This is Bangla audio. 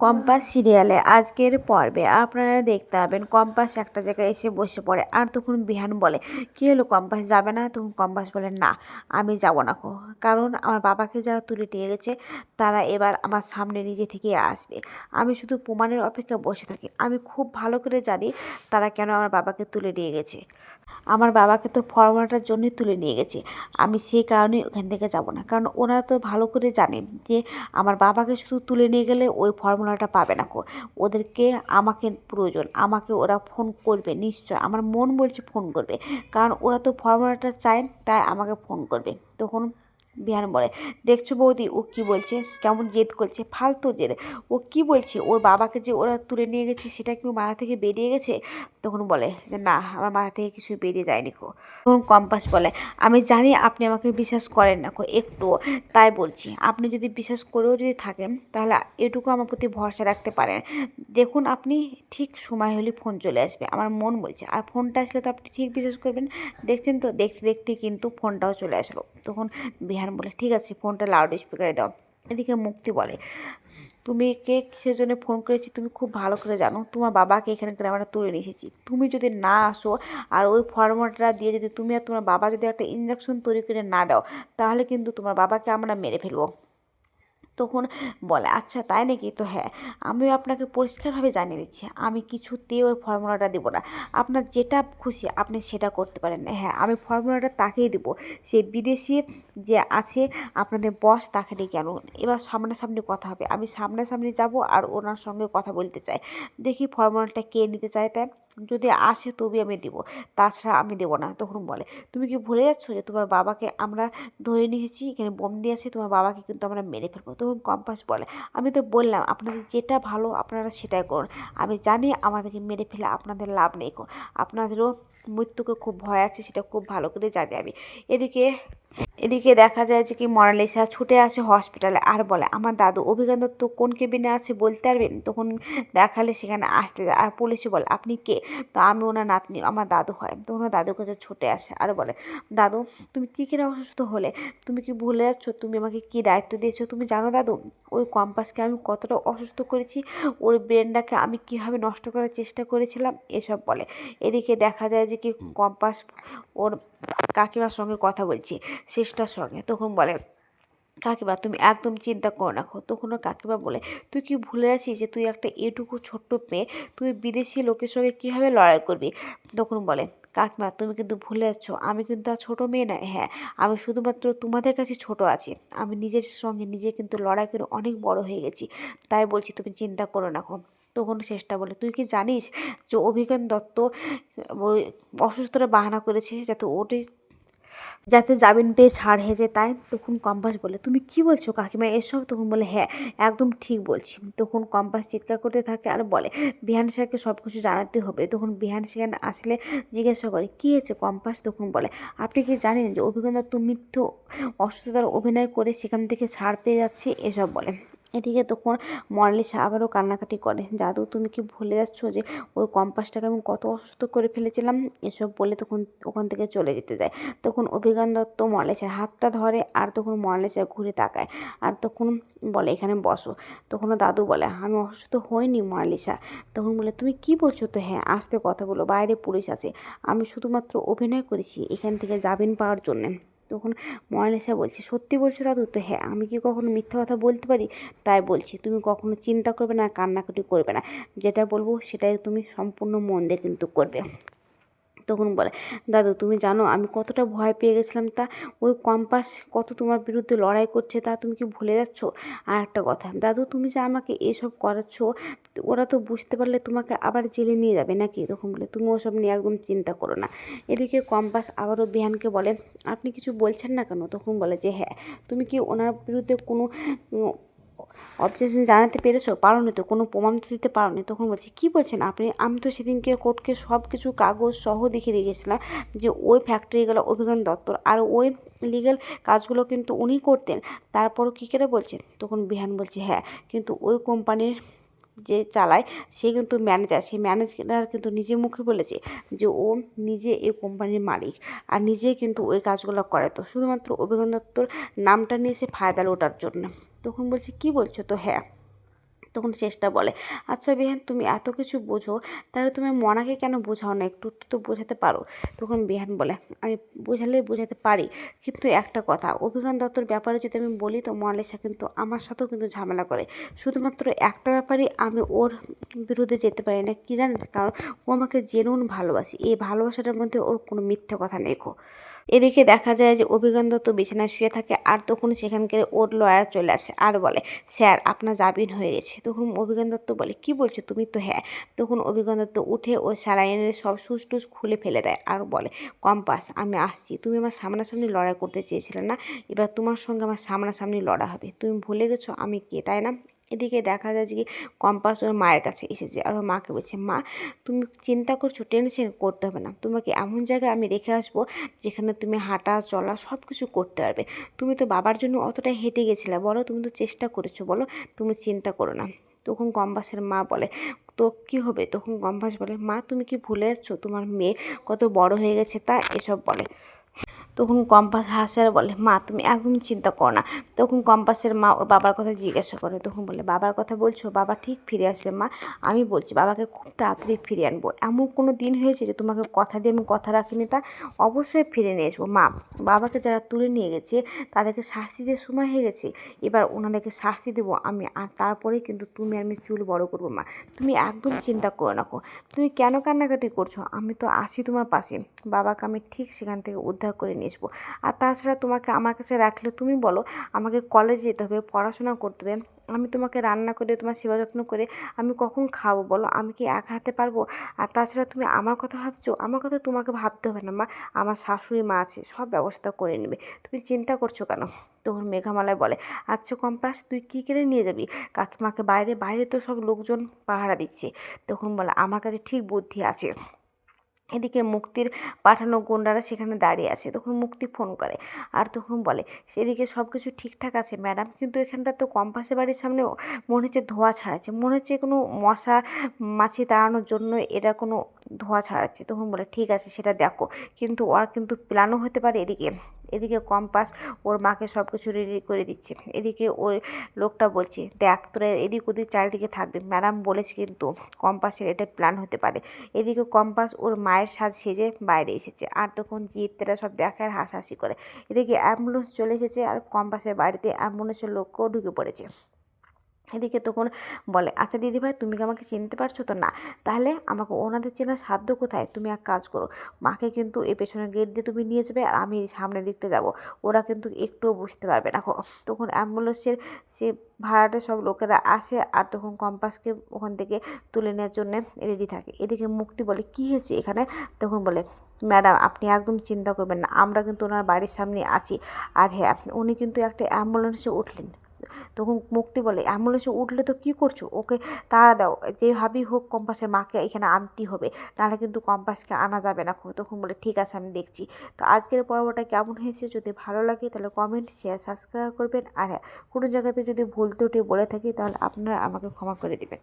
কম্পাস সিরিয়ালে আজকের পর্বে আপনারা দেখতে পাবেন কম্পাস একটা জায়গায় এসে বসে পড়ে। আর তখন বিহান বলে, কী হলো কম্পাস, যাবে না? তখন কম্পাস বলে, না, আমি যাব না কো। কারণ আমার বাবাকে যারা তুলে নিয়ে গেছে, তারা এবার আমার সামনে নিজে থেকে আসবে। আমি শুধু প্রমাণের অপেক্ষা বসে থাকি। আমি খুব ভালো করে জানি তারা কেন আমার বাবাকে তুলে নিয়ে গেছে। আমার বাবাকে তো ফর্মুলাটার জন্যই তুলে নিয়ে গেছে। আমি সেই কারণেই ওখান থেকে যাব না। কারণ ওরা তো ভালো করে জানেন যে, আমার বাবাকে শুধু তুলে নিয়ে গেলে ওই ফর্মুলাটা পাবে না। কো ওদেরকে আমাকে প্রয়োজন, আমাকে ওরা ফোন করবে, নিশ্চয় আমার মন বলছে ফোন করবে। কারণ ওরা তো ফর্মুলাটা চায়, তাই আমাকে ফোন করবে। তখন বিহান বলে, দেখছ বৌদি, ও কি বলছে? কেমন জেদ করছে, ফালতু জেদ। ও কি বলছে? ওর বাবাকে যে ওরা তুলে নিয়ে গেছে, সেটা কি ওর মাথা থেকে বেরিয়ে গেছে? তখন বলে যে, না, আমার মাথা থেকে কিছু বেরিয়ে যায়নি কো তখন কম্পাস বলে, আমি জানি আপনি আমাকে বিশ্বাস করেন না কো একটু তাই বলছি, আপনি যদি বিশ্বাস করেও যদি থাকেন, তাহলে এটুকু আমার প্রতি ভরসা রাখতে পারেন। দেখুন আপনি, ঠিক সময় হলে ফোন চলে আসবে, আমার মন বলছে। আর ফোনটা আসলে তো আপনি ঠিক বিশ্বাস করবেন, দেখছেন তো, দেখতে দেখতে কিন্তু ফোনটাও চলে আসলো। তখন বিহান বলে, ঠিক আছে, ফোনটা লাউড স্পিকারে দাও। এদিকে মুক্তি বলে, তুমি কে কিসের জন্য ফোন করেছি তুমি খুব ভালো করে জানো। তোমার বাবাকে এখানে আমরা তুলে নিয়ে এসেছি। তুমি যদি না আসো আর ওই ফর্মটা দিয়ে যদি তুমি আর তোমার বাবা যদি একটা ইঞ্জেকশন তৈরি করে না দাও, তাহলে কিন্তু তোমার বাবাকে আমরা মেরে ফেলব। তখন বলে আচ্ছা তাই নাকি? তো হ্যাঁ আমিও আপনাকে পরিষ্কারভাবে জানিয়ে দিচ্ছি, আমি কিছুতেই ওই ফর্মুলাটা দেবো না। আপনার যেটা খুশি আপনি সেটা করতে পারেন। হ্যাঁ আমি ফর্মুলাটা তাকেই দেবো। সে বিদেশি যে আছে, আপনাদের বস তাকে ডেকে আনুন এবার সামনাসামনি কথা হবে। আমি সামনাসামনি যাব আর ওনার সঙ্গে কথা বলতে চাই। দেখি ফর্মুলাটা কে নিতে চায় তাই। যদি আসে তবে আমি দেবো। তাছাড়া আমি দেবো না। তখন বলে, তুমি কি ভুলে যাচ্ছ যে তোমার বাবাকে আমরা ধরে নিয়ে এসেছি এখানে বন্দি আছে, তোমার বাবাকে কিন্তু আমরা মেরে ফেলব? তখন কম্পাস বলে, আমি তো বললাম, আপনাদের যেটা ভালো আপনারা সেটাই করুন। আমি জানি আমাদেরকে মেরে ফেলে আপনাদের লাভ নেই আপনাদেরও মৃত্যুকে খুব ভয় আছে, সেটা খুব ভালো করে জানি আমি। এদিকে এদিকে দেখা যায় যে কি মনালিসা ছুটে আসে হসপিটালে আর বলে, আমার দাদু, অভিজ্ঞান দত্ত কোন কেবিনে আছে বলতে পারবেন? তখন দেখালে সেখানে আসতে আর পুলিশে বলে, আপনি কে? তো আমি ওনার নাতনি, আমার দাদু হয়। তো ওনার দাদুর কাছে ছুটে আসে। আর বলে, দাদু, তুমি কী কিনা অসুস্থ হলে? তুমি কি ভুলে যাচ্ছ? তুমি আমাকে কী দায়িত্ব দিয়েছ? তুমি জানো দাদু, ওই কম্পাসকে আমি কতটা অসুস্থ করেছি, ওর ব্রেনটাকে আমি কীভাবে নষ্ট করার চেষ্টা করেছিলাম? এসব বলে। এদিকে দেখা যায় যে কি কম্পাস ওর কাকিমার সঙ্গে কথা বলছি, শেষটার সঙ্গে। তখন বলে, কাকিমা, তুমি একদম চিন্তা করো না খো। তখন ওর কাকিমা বলে, তুই কি ভুলে আছিস যে তুই একটা এটুকু ছোট্ট মেয়ে? তুই বিদেশি লোকের সঙ্গে কীভাবে লড়াই করবি? তখন বলে, কাকিমা, তুমি কিন্তু ভুলে যাচ্ছ। আমি কিন্তু আর ছোটো মেয়ে নয়। হ্যাঁ আমি শুধুমাত্র তোমাদের কাছে ছোট আছি। আমি নিজের সঙ্গে নিজে কিন্তু লড়াই করে অনেক বড় হয়ে গেছি। তাই বলছি তুমি চিন্তা করো না তখন শেষটা বলে। তুই কি জানিস যে অভিজ্ঞান দত্ত, ওই অসুস্থতা বাহানা করেছে যাতে ওটি, যাতে জামিন পেয়ে ছাড় যায় তাই তখন কম্পাস বলে। তুমি কি বলছো কাকিমা? এসব? তখন বলে হ্যাঁ একদম ঠিক বলছি। তখন কম্পাস চিৎকার করতে থাকে আর বলে, বিহান স্যারকে সব কিছু জানাতে হবে। তখন বিহান সেখানে আসলে জিজ্ঞাসা করে, কী হয়েছে কম্পাস? তখন বলে, আপনি কি জানেন যে অভিজ্ঞতা তুমি তো অসুস্থতার অভিনয় করে সেখান থেকে ছাড় পেয়ে যাচ্ছে? এসব বলে। এদিকে তখন মনালিসা আবারও কান্নাকাটি করে। জাদু, তুমি কি ভুলে যাচ্ছ যে ওই কম্পাসটাকে আমি কত অসুস্থ করে ফেলেছিলাম? এসব বলে তখন ওখান থেকে চলে যেতে যায়। তখন অভিজ্ঞান দত্ত মনালিসার হাতটা ধরে আর তখন মনালিসা ঘুরে তাকায়। আর তখন বলে, এখানে বসো। তখন দাদু বলে, আমি অসুস্থ হইনি মনালিসা তখন বলে, তুমি কি বলছো তো? হ্যাঁ আসতে কথা বলো, বাইরে পুলিশ আছে। আমি শুধুমাত্র অভিনয় করেছি এখান থেকে জামিন পাওয়ার জন্যে। তখন ময়নেশা বলছে, সত্যি বলছো দাদু? তো হ্যাঁ আমি কি কখনো মিথ্যা কথা বলতে পারি? তাই বলছি, তুমি কখনো চিন্তা করবে না, কান্নাকাটি করবে না। যেটা বলব সেটাই তুমি সম্পূর্ণ মন দিয়ে কিন্তু করবে। তখন বলে, দাদু, তুমি জানো আমি কতটা ভয় পেয়ে গেছিলাম তা? ওই কম্পাস কত তোমার বিরুদ্ধে লড়াই করছে তা তুমি কি ভুলে যাচ্ছ? আর একটা কথা, দাদু, তুমি যে আমাকে এসব করাচ্ছ, ওরা তো বুঝতে পারলে তোমাকে আবার জেলে নিয়ে যাবে নাকি? তখন বলে, তুমি ওসব নিয়ে একদম চিন্তা করো না। এদিকে কম্পাস আবারও বিহানকে বলে, আপনি কিছু বলছেন না কেন? তখন বলে যে হ্যাঁ তুমি কি ওনার বিরুদ্ধে কোনো অবজেকশন জানাতে পেরেছ? পারোনি তো, কোনো প্রমাণ তো দিতে পারোনি। তখন বলছি, কী বলছেন আপনি? আমি তো সেদিনকে কোর্টকে সব কিছু কাগজ সহ দেখিয়ে দিয়ে গেছিলাম যে ওই ফ্যাক্টরিগুলো অভিজ্ঞান দত্তর আর ওই লিগেল কাজগুলো কিন্তু উনি করতেন। তারপরও কী করে বলছেন? তখন বিহান বলছে হ্যাঁ কিন্তু ওই কোম্পানির যে চালায়, সে কিন্তু ম্যানেজার সেই ম্যানেজার কিন্তু নিজে মুখে বলেছে যে ও নিজে এই কোম্পানির মালিক আর নিজে কিন্তু ওই কাজগুলো করে। তো শুধুমাত্র অভিজ্ঞ দত্তর নামটা নিয়ে সে ফায়দা লোটার জন্য। তখন বলছে, কি বলছো তো? হ্যাঁ। তখন চেষ্টা বলে আচ্ছা বিহান, তুমি এত কিছু বোঝো, তাহলে তুমি মনাকে কেন বোঝাও না? একটু তো বোঝাতে পারো। তখন বিহান বলে, আমি বোঝালে বোঝাতে পারি, কিন্তু একটা কথা অভিজ্ঞান দত্তর ব্যাপারে যদি আমি বলি, তো মনালিসা কিন্তু আমার সাথেও কিন্তু ঝামেলা করে। শুধুমাত্র একটা ব্যাপারে আমি ওর বিরুদ্ধে যেতে পারি না, কী জানেন? কারণ ও আমাকে জেনুন ভালোবাসি। এই ভালোবাসাটার মধ্যে ওর কোনো মিথ্যে কথা নেই গো। এদিকে দেখা যায় যে অভিজ্ঞান দত্ত বিছানায় শুয়ে থাকে, আর তখন সেখানকার ওর লয়ার চলে আসে আর বলে, স্যার, আপনার জামিন হয়ে গেছে। তখন অভিজ্ঞান দত্ত বলে, কি বলছো তুমি তো? হ্যাঁ। তখন অভিজ্ঞান দত্ত উঠে ও স্যালাইনের সব সুস টুস খুলে ফেলে দেয় আর বলে, কম্পাস, আমি আসছি। তুমি আমার সামনাসামনি লড়াই করতে চেয়েছিলে না? এবার তোমার সঙ্গে আমার সামনাসামনি লড়া হবে। তুমি ভুলে গেছো আমি কে, তাই না? এদিকে দেখা যায় যে কম্পাস ওর মায়ের কাছে এসেছে আর ওর মাকে বলছে, মা, তুমি চিন্তা করছ, টেনশন করতে হবে না। তোমাকে এমন জায়গায় আমি রেখে আসব যেখানে তুমি হাঁটা, চলা সব কিছু করতে পারবে। তুমি তো বাবার জন্য অতটা হেঁটে গেছিলে। বলো, তুমি তো চেষ্টা করেছ। বলো, তুমি চিন্তা করো না। তখন কম্পাসের মা বলে, তো কী হবে? তখন কম্পাস বলে, মা, তুমি কি ভুলে যাচ্ছ? তোমার মেয়ে কত বড় হয়ে গেছে তা এসব বলে। তখন কম্পাস হাসে আর বলে, মা, তুমি একদম চিন্তা করো না। তখন কম্পাসের মা ওর বাবার কথা জিজ্ঞাসা করে, তখন বলে, বাবার কথা বলছো? বাবা ঠিক ফিরে আসবে মা। আমি বলছি, বাবাকে খুব তাড়াতাড়ি ফিরে আনব। এমন কোনো দিন হয়েছে যে তোমাকে কথা দিয়ে আমি কথা রাখিনি? তা অবশ্যই ফিরে নিয়ে আসব। মা, বাবাকে যারা তুলে নিয়ে গেছে, তাদেরকে শাস্তি দিয়ে সময় হয়ে গেছে। এবার ওনাদেরকে শাস্তি দেবো আমি, আর তারপরেই কিন্তু তুমি আমি চুল বড় করব, মা। তুমি একদম চিন্তা করো না গো। তুমি কেন কান্নাকাটি করছ? আমি তো আসি তোমার পাশে। বাবাকে আমি ঠিক সেখান থেকে উদ্ধার করে নিয়ে আসব। আর তাছাড়া তোমাকে আমার কাছে রাখলে তুমি বলো, আমাকে কলেজে যেতে হবে, পড়াশোনা করতে হবে, আমি তোমাকে রান্না করে, তোমার সেবা যত্ন করে আমি কখন খাব বলো? আমি কি এক হাতে পারব? আর তাছাড়া তুমি আমার কথা ভাবছ? আমার কথা তোমাকে ভাবতে হবে না মা, আমার শাশুড়ি মা আছে, সব ব্যবস্থা করে নেবে। তুমি চিন্তা করছ কেন? তখন মেঘামালায় বলে আচ্ছা কম্পাস, তুই কী করে নিয়ে যাবি? কাকিমাকে বাইরে বাইরে তো সব লোকজন পাহারা দিচ্ছে। তখন বলে, আমার কাছে ঠিক বুদ্ধি আছে। এদিকে মুক্তির পাঠানো গুন্ডারা সেখানে দাঁড়িয়ে আছে। তখন মুক্তি ফোন করে আর তখন বলে সেদিকে সব কিছু ঠিকঠাক আছে ম্যাডাম কিন্তু এখানটা তো কম্পাসে বাড়ির সামনে মনে হচ্ছে ধোঁয়া ছাড়াচ্ছে। মনে হচ্ছে কোনো মশা মাছি তাড়ানোর জন্য এটা কোনো ধোঁয়া ছাড়াচ্ছে। তখন বলে, ঠিক আছে, সেটা দেখো। কিন্তু ওরা কিন্তু প্ল্যানও হতে পারে এদিকে। এদিকে কম্পাস ওর মাকে সব কিছু রেডি করে দিচ্ছে। এদিকে ওই লোকটা বলছে, দেখ, তোরা এদিক ওদিক চারিদিকে থাকবে। ম্যাডাম বলেছে কিন্তু কম্পাসের এটা প্ল্যান হতে পারে। এদিকে কম্পাস ওর মায়ের সাজ সেজে বাইরে এসেছে। আর তখন জিতরা সব দেখার হাসাহাসি করে। এদিকে অ্যাম্বুলেন্স চলে এসেছে আর কম্পাসের বাড়িতে অ্যাম্বুলেন্সের লোকও ঢুকে পড়েছে। এদিকে তখন বলে আচ্ছা দিদিভাই, তুমি কি আমাকে চিনতে পারছ? তো না। তাহলে আমাকে ওনাদের চেনার সাধ্য কোথায়? তুমি এক কাজ করো, মাকে কিন্তু এই পেছনের গেট দিয়ে তুমি নিয়ে যাবে, আর আমি সামনের দিকটা যাব। ওরা কিন্তু একটুও বুঝতে পারবে না। তখন অ্যাম্বুলেন্সের সে ভাড়াটে সব লোকেরা আসে, আর তখন কম্পাসকে ওখান থেকে তুলে নেওয়ার জন্য রেডি থাকে। এদিকে মুক্তি বলে, কী হয়েছে এখানে? তখন বলে, ম্যাডাম, আপনি একদম চিন্তা করবেন না। আমরা কিন্তু ওনার বাড়ির সামনে আছি। আর হ্যাঁ উনি কিন্তু একটা অ্যাম্বুলেন্সে উঠলেন। তখন মুক্তি বলে, অ্যাম্বুলেন্সে উঠলে তো কী করছ? ওকে তাড়া দাও, যেভাবেই হোক কম্পাসের মাকে এখানে আনতেই হবে, নাহলে কিন্তু কম্পাসকে আনা যাবে না। তখন বলে, ঠিক আছে, আমি দেখছি। তো আজকের পর্বটা কেমন হয়েছে যদি ভালো লাগে, তাহলে কমেন্ট শেয়ার সাবস্ক্রাইব করবেন। আর হ্যাঁ কোনো জায়গাতে যদি ভুল ত্রুটি বলে থাকি, তাহলে আপনারা আমাকে ক্ষমা করে দেবেন।